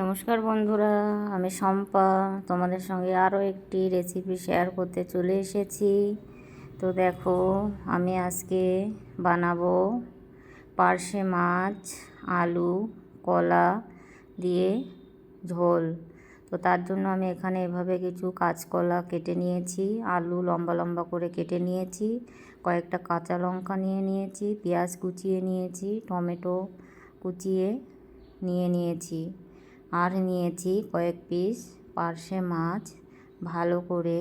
নমস্কার বন্ধুরা, আমি শম্পা। তোমাদের সঙ্গে আরও একটি রেসিপি শেয়ার করতে চলে এসেছি। তো দেখো, আমি আজকে বানাবো পার্শে মাছ, আলু, কলা দিয়ে ঝোল। তো তার জন্য আমি এখানে এভাবে কিছু কাঁচকলা কেটে নিয়েছি, আলু লম্বা লম্বা করে কেটে নিয়েছি, কয়েকটা কাঁচা লঙ্কা নিয়ে নিয়েছি, পেঁয়াজ কুচিয়ে নিয়েছি, টমেটো কুচিয়ে নিয়ে নিয়েছি। আর নিয়েছি কয়েক পিস পার্শে মাছ ভালো করে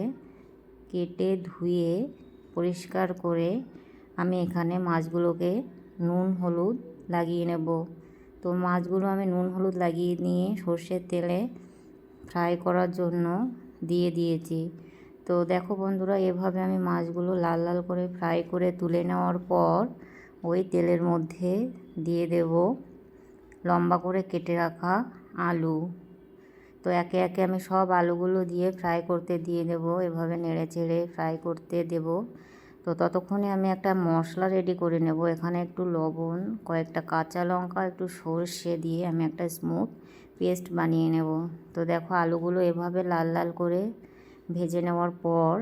কেটে ধুয়ে পরিষ্কার করে আমি এখানে মাছগুলোকে নুন হলুদ লাগিয়ে নেব। তো মাছগুলো আমি নুন হলুদ লাগিয়ে নিয়ে সর্ষের তেলে ফ্রাই করার জন্য দিয়ে দিয়েছি। তো দেখো বন্ধুরা, এভাবে আমি মাছগুলো লাল লাল করে ফ্রাই করে তুলে নেওয়ার পর ওই তেলের মধ্যে দিয়ে দেব। লম্বা করে কেটে রাখা আলু। তো একে একে আমি সব আলুগুলো দিয়ে ফ্রাই করতে দিয়ে দেব, এভাবে নেড়ে চেড়ে ফ্রাই করতে দেব। তো ততক্ষণে আমি একটা মশলা রেডি করে নেব। এখানে একটু লবণ, কয়েকটা কাঁচা লঙ্কা, একটু সর্ষে দিয়ে আমি একটা স্মুথ পেস্ট বানিয়ে নেব। তো দেখো আলুগুলো এভাবে লাল লাল করে ভেজে নেওয়ার পর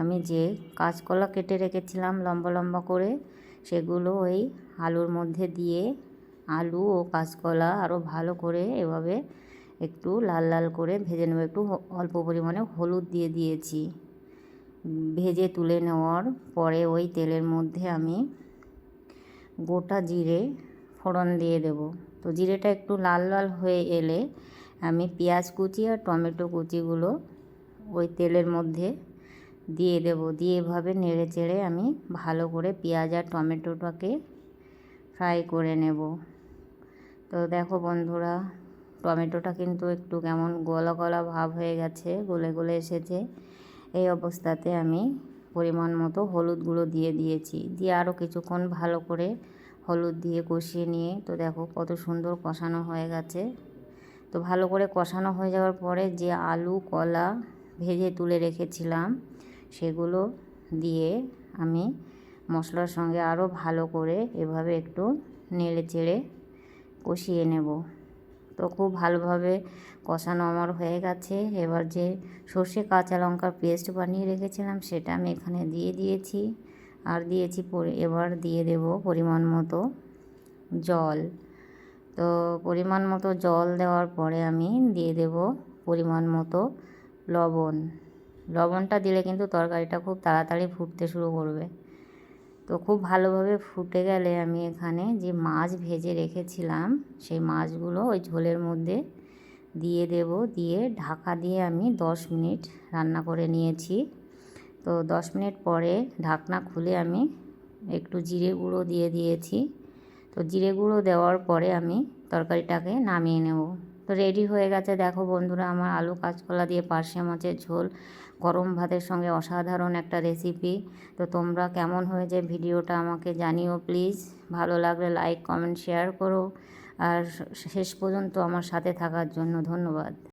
আমি যে কাঁচকলা কেটে রেখেছিলাম লম্বা লম্বা করে, সেগুলো ওই আলুর মধ্যে দিয়ে আলু ও কাঁচকলা আরও ভালো করে এভাবে একটু লাল লাল করে ভেজে নেব। একটু অল্প পরিমাণে হলুদ দিয়ে দিয়েছি। ভেজে তুলে নেওয়ার পরে ওই তেলের মধ্যে আমি গোটা জিরে ফোড়ন দিয়ে দেব। তো জিরেটা একটু লাল লাল হয়ে এলে আমি পেঁয়াজ কুচি আর টমেটো কুচিগুলো ওই তেলের মধ্যে দিয়ে দেব। দিয়ে এভাবে নেড়ে চেড়ে আমি ভালো করে পেঁয়াজ আর টমেটোটাকে ফ্রাই করে নেব। তো দেখো বন্ধুরা, টমেটোটা কিন্তু একটু কেমন গলা গলা ভাব হয়ে গেছে, গলে গলে এসেছে। এই অবস্থাতে আমি পরিমাণ মতো হলুদ গুঁড়ো দিয়ে দিয়েছি। দিয়ে আরও কিছুক্ষণ ভালো করে হলুদ দিয়ে কষিয়ে নিয়ে, তো দেখো কত সুন্দর কষানো হয়ে গেছে। তো ভালো করে কষানো হয়ে যাওয়ার পরে যে আলু, কলা ভেজে তুলে রেখেছিলাম, সেগুলো দিয়ে আমি মশলার সঙ্গে আরও ভালো করে এভাবে একটু নেড়ে চেড়ে কষিয়ে নেব। তো খুব ভালোভাবে কষানো আমার হয়ে গেছে। এবার যে সর্ষে কাঁচা লঙ্কার পেস্ট বানিয়ে রেখেছিলাম সেটা আমি এখানে দিয়ে দিয়েছি। আর দিয়েছি এবার দিয়ে দেব পরিমাণ মতো জল। তো পরিমাণ মতো জল দেওয়ার পরে আমি দিয়ে দেব পরিমাণ মতো লবণ। লবণটা দিলে কিন্তু তরকারিটা খুব তাড়াতাড়ি ফুটতে শুরু করবে। তো খুব ভালোভাবে ফুটে গেলে আমি এখানে যে মাছ ভেজে রেখেছিলাম, সেই মাছগুলো ওই ঝোলের মধ্যে দিয়ে দেব। দিয়ে ঢাকা দিয়ে আমি দশ মিনিট রান্না করে নিয়েছি। তো দশ মিনিট পরে ঢাকনা খুলে আমি একটু জিরে গুঁড়ো দিয়ে দিয়েছি। তো জিরে গুঁড়ো দেওয়ার পরে আমি তরকারিটাকে নামিয়ে নেব। তো রেডি হয়ে গেছে। দেখো বন্ধুরা, আমার আলু কাঁচকলা দিয়ে পার্শে মাছের ঝোল। গরম ভাতের সঙ্গে অসাধারণ একটা রেসিপি তো তোমরা কেমন হয়েছে ভিডিওটা আমাকে জানিও প্লিজ ভালো লাগলে লাইক কমেন্ট শেয়ার করো। আর শেষ পর্যন্ত আমার সাথে থাকার জন্য ধন্যবাদ।